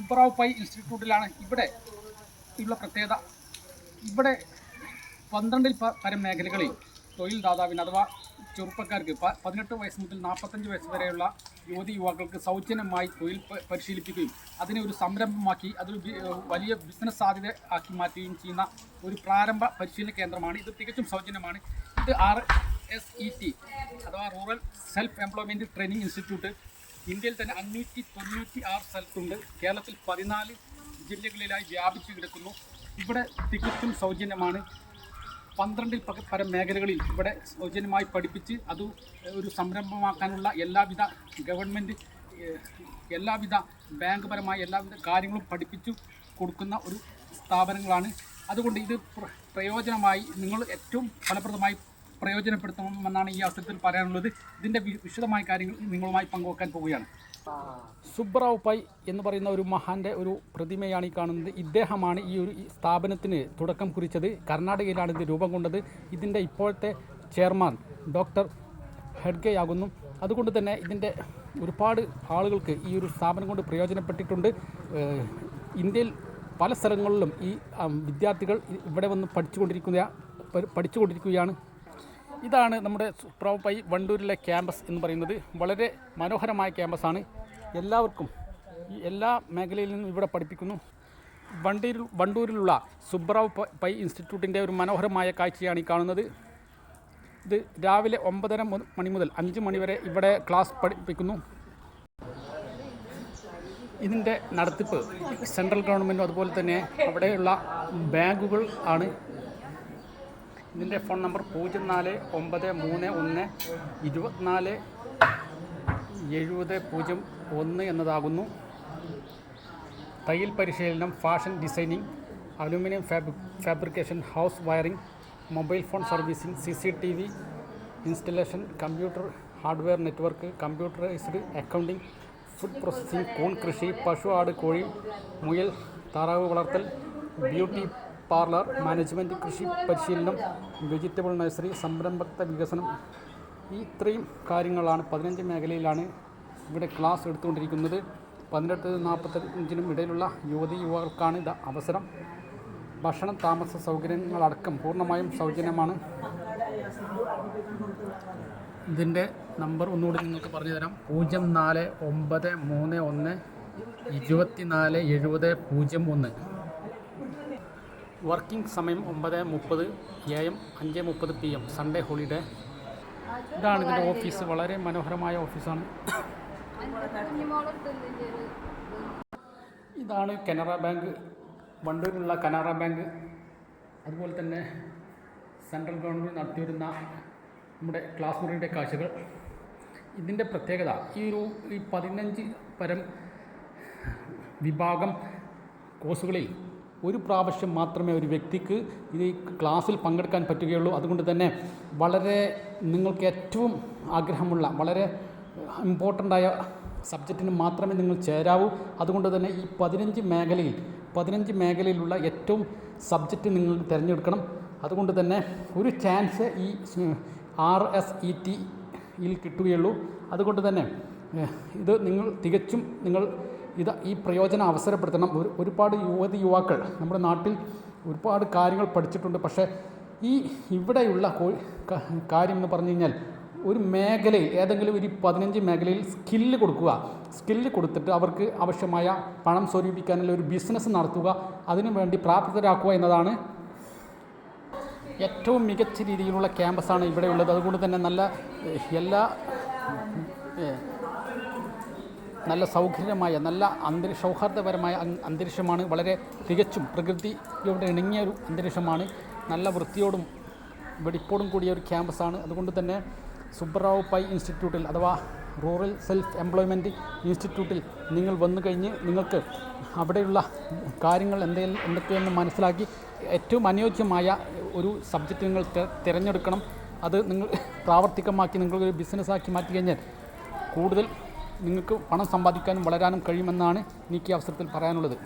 സുബ്രാവ് pi ഇൻസ്റ്റിറ്റ്യൂട്ടിലാണ് ഇവിടെ ഉള്ള പ്രത്യേകത. ഇവിടെ പന്ത്രണ്ടിൽ തരം മേഖലകളിൽ തൊഴിൽ ദാതാവിന് അഥവാ ചെറുപ്പക്കാർക്ക് പതിനെട്ട് വയസ്സ് മുതൽ നാൽപ്പത്തഞ്ച് വയസ്സ് വരെയുള്ള യുവതി യുവാക്കൾക്ക് സൗജന്യമായി തൊഴിൽ പരിശീലിപ്പിക്കുകയും അതിനെ ഒരു സംരംഭമാക്കി അതൊരു വലിയ ബിസിനസ് സാധ്യത ആക്കി മാറ്റുകയും ചെയ്യുന്ന ഒരു പ്രാരംഭ പരിശീലന കേന്ദ്രമാണ്. ഇത് തികച്ചും സൗജന്യമാണ്. ഇത് ആർ എസ് ഇ ടി അഥവാ rural self employment training institute ഇന്ത്യയിൽ തന്നെ അഞ്ഞൂറ്റി തൊണ്ണൂറ്റി ആറ് സ്ഥലത്തുണ്ട്. കേരളത്തിൽ പതിനാല് ജില്ലകളിലായി വ്യാപിച്ചു കിടക്കുന്നു. ഇവിടെ തികച്ചും സൗജന്യമാണ്. പന്ത്രണ്ടിൽ പരം മേഖലകളിൽ ഇവിടെ സൗജന്യമായി പഠിപ്പിച്ച് അത് ഒരു സംരംഭമാക്കാനുള്ള എല്ലാവിധ ഗവൺമെന്റ് എല്ലാവിധ ബാങ്ക് പരമായ എല്ലാവിധ കാര്യങ്ങളും പഠിപ്പിച്ചു കൊടുക്കുന്ന ഒരു സ്ഥാപനങ്ങളാണ്. അതുകൊണ്ട് ഇത് പ്രയോജനമായി നിങ്ങൾ ഏറ്റവും ഫലപ്രദമായി പ്രയോജനപ്പെടുത്തണമെന്നാണ് ഈ അവസരത്തിൽ പറയാനുള്ളത്. ഇതിന്റെ വിശദമായ കാര്യങ്ങൾ നിങ്ങളുമായി പങ്കുവെക്കാൻ പോവുകയാണ്. സുബ്രാവ് പൈ എന്ന് പറയുന്ന ഒരു മഹാന്റെ ഒരു പ്രതിമയാണ് ഈ കാണുന്നത്. ഇദ്ദേഹമാണ് ഈ ഒരു സ്ഥാപനത്തിന് തുടക്കം കുറിച്ചത്. കർണാടകയിലാണ് ഇത് രൂപം കൊണ്ടത്. ഇതിന്റെ ഇപ്പോഴത്തെ ചെയർമാൻ ഡോക്ടർ ഹെഡ്ഗെയാകുന്നു അതുകൊണ്ട് തന്നെ ഇതിന്റെ ഒരുപാട് ആളുകൾക്ക് ഈ ഒരു സ്ഥാപനം കൊണ്ട് പ്രയോജനപ്പെട്ടിട്ടുണ്ട്. ഇന്ത്യയിൽ പല സ്ഥലങ്ങളിലും ഈ വിദ്യാർത്ഥികൾ ഇവിടെ വന്ന് പഠിച്ചുകൊണ്ടിരിക്കുന്ന പഠിച്ചുകൊണ്ടിരിക്കുകയാണ്. ഇതാണ് നമ്മുടെ പ്രോപ്പൈ വണ്ടൂരിലെ ക്യാമ്പസ് എന്ന് പറയുന്നത്. വളരെ മനോഹരമായ ക്യാമ്പസാണ്. എല്ലാവർക്കും എല്ലാ മേഖലയിൽ നിന്നും ഇവിടെ പഠിപ്പിക്കുന്നു. വണ്ടൂരിൽ വണ്ടൂരിലുള്ള സുബ്രാവ് പൈ ഇൻസ്റ്റിറ്റ്യൂട്ടിന്റെ ഒരു മനോഹരമായ കാഴ്ചയാണ് ഈ കാണുന്നത്. ഇത് രാവിലെ ഒമ്പതര മണി മുതൽ അഞ്ച് മണി വരെ ഇവിടെ ക്ലാസ് പഠിപ്പിക്കുന്നു. ഇതിന്റെ നടത്തിപ്പ് സെൻട്രൽ ഗവൺമെന്റും അതുപോലെ തന്നെ അവിടെയുള്ള ബാങ്കുകൾ ആണ് ഇതിന്റെ ഫോൺ നമ്പർ പൂജ്യം നാല് ഒമ്പത് മൂന്ന് ഒന്ന് ഇരുപത്തിനാല് എഴുപത് പൂജ്യം ഒന്ന് എന്നതാകുന്നു. തയ്യൽ പരിശീലനം fashion designing aluminium fabri fabrication house wiring mobile phone servicing C C T V installation computer hardware network computerised accounting food processing കൂൺ കൃഷി പശു ആട് കോഴി മുയൽ താറാവ് വളർത്തൽ ബ്യൂട്ടി പാർലർ മാനേജ്മെന്റ് കൃഷി പരിശീലനം വെജിറ്റബിൾ നഴ്സറി സംരംഭകത്വ വികസനം ഈ ഇത്രയും കാര്യങ്ങളാണ് പതിനഞ്ച് മേഖലയിലാണ് ഇവിടെ ക്ലാസ് എടുത്തുകൊണ്ടിരിക്കുന്നത്. പതിനെട്ട് നാൽപ്പത്തഞ്ചിനും ഇടയിലുള്ള യുവതി യുവാക്കൾക്കാണ് ഇത് അവസരം. ഭക്ഷണം താമസ സൗകര്യങ്ങളടക്കം പൂർണമായും സൗജന്യമാണ്. ഇതിന്റെ നമ്പർ ഒന്നുകൂടി നിങ്ങൾക്ക് പറഞ്ഞു തരാം. പൂജ്യം നാല് ഒമ്പത് മൂന്ന് ഒന്ന് ഇരുപത്തി നാല് എഴുപത് പൂജ്യം ഒന്ന്. വർക്കിംഗ് സമയം ഒമ്പത് മുപ്പത് എ എം അഞ്ച് മുപ്പത് പി എം സൺഡേ ഹോളിഡേ. ഇതാണ് ഇതിന്റെ ഓഫീസ്. വളരെ മനോഹരമായ ഓഫീസാണ്. ഇതാണ് കനറ ബാങ്ക്. വണ്ടൂരിലുള്ള കനറ ബാങ്ക്. അതുപോലെ തന്നെ സെൻട്രൽ ഗവൺമെന്റ് നടത്തിവരുന്ന നമ്മുടെ ക്ലാസ് മുറിയുടെ കാഴ്ചകൾ. ഇതിന്റെ പ്രത്യേകത ഈ ഒരു ഈ പതിനഞ്ച് പരം വിഭാഗം കോഴ്സുകളിൽ ഒരു പ്രാവശ്യം മാത്രമേ ഒരു വ്യക്തിക്ക് ഈ ക്ലാസ്സിൽ പങ്കെടുക്കാൻ പറ്റുകയുള്ളൂ. അതുകൊണ്ട് തന്നെ വളരെ നിങ്ങൾക്ക് ഏറ്റവും ആഗ്രഹമുള്ള വളരെ ഇമ്പോർട്ടന്റായ സബ്ജക്റ്റിന് മാത്രമേ നിങ്ങൾ ചേരാവൂ. അതുകൊണ്ട് തന്നെ ഈ പതിനഞ്ച് മേഖലയിൽ പതിനഞ്ച് മേഖലയിലുള്ള ഏറ്റവും സബ്ജക്റ്റ് നിങ്ങൾ തിരഞ്ഞെടുക്കണം. അതുകൊണ്ട് തന്നെ ഒരു ചാൻസ് ഈ ആർ എസ് ഇ ടിയിൽ കിട്ടുകയുള്ളൂ. അതുകൊണ്ട് തന്നെ ഇത് നിങ്ങൾ തികച്ചും നിങ്ങൾ ഇത് ഈ പ്രയോജനം അവസരപ്പെടുത്തണം. ഒരു ഒരുപാട് യുവതി യുവാക്കൾ നമ്മുടെ നാട്ടിൽ ഒരുപാട് കാര്യങ്ങൾ പഠിച്ചിട്ടുണ്ട്. പക്ഷേ ഈ ഇവിടെയുള്ള കാര്യം എന്ന് പറഞ്ഞു കഴിഞ്ഞാൽ ഒരു മേഖലയിൽ ഏതെങ്കിലും ഒരു പതിനഞ്ച് മേഖലയിൽ സ്കില്ല് കൊടുക്കുക. സ്കില്ല് കൊടുത്തിട്ട് അവർക്ക് ആവശ്യമായ പണം സ്വരൂപിക്കാനുള്ള ഒരു ബിസിനസ് നടത്തുക അതിനു വേണ്ടി പ്രാപ്തരാക്കുക എന്നതാണ് ഏറ്റവും മികച്ച രീതിയിലുള്ള ക്യാമ്പസാണ് ഇവിടെയുള്ളത്. അതുകൊണ്ട് തന്നെ നല്ല എല്ലാ നല്ല സൗകര്യമായ നല്ല അന്തരി സൗഹാർദ്ദപരമായ അന്തരീക്ഷമാണ്. വളരെ തികച്ചും പ്രകൃതിയോട് ഇണങ്ങിയ ഒരു അന്തരീക്ഷമാണ്. നല്ല വൃത്തിയോടും വെടിപ്പോടും കൂടിയ ഒരു ക്യാമ്പസാണ്. അതുകൊണ്ട് തന്നെ സുബ്രാവു പൈ ഇൻസ്റ്റിറ്റ്യൂട്ടിൽ അഥവാ റൂറൽ സെൽഫ് എംപ്ലോയ്മെന്റ് ഇൻസ്റ്റിറ്റ്യൂട്ടിൽ നിങ്ങൾ വന്നു കഴിഞ്ഞ് നിങ്ങൾക്ക് അവിടെയുള്ള കാര്യങ്ങൾ എന്തെങ്കിലും എന്തൊക്കെയെന്ന് മനസ്സിലാക്കി ഏറ്റവും അനുയോജ്യമായ ഒരു സബ്ജക്റ്റ് നിങ്ങൾ തിരഞ്ഞെടുക്കണം. അത് നിങ്ങൾ പ്രാവർത്തികമാക്കി നിങ്ങളൊരു ബിസിനസ്സാക്കി മാറ്റി കഴിഞ്ഞാൽ കൂടുതൽ നിങ്ങൾക്ക് പണം സമ്പാദിക്കാനും വളരാനും കഴിയുമെന്നാണ് എനിക്ക് അവസരത്തിൽ പറയാനുള്ളത്.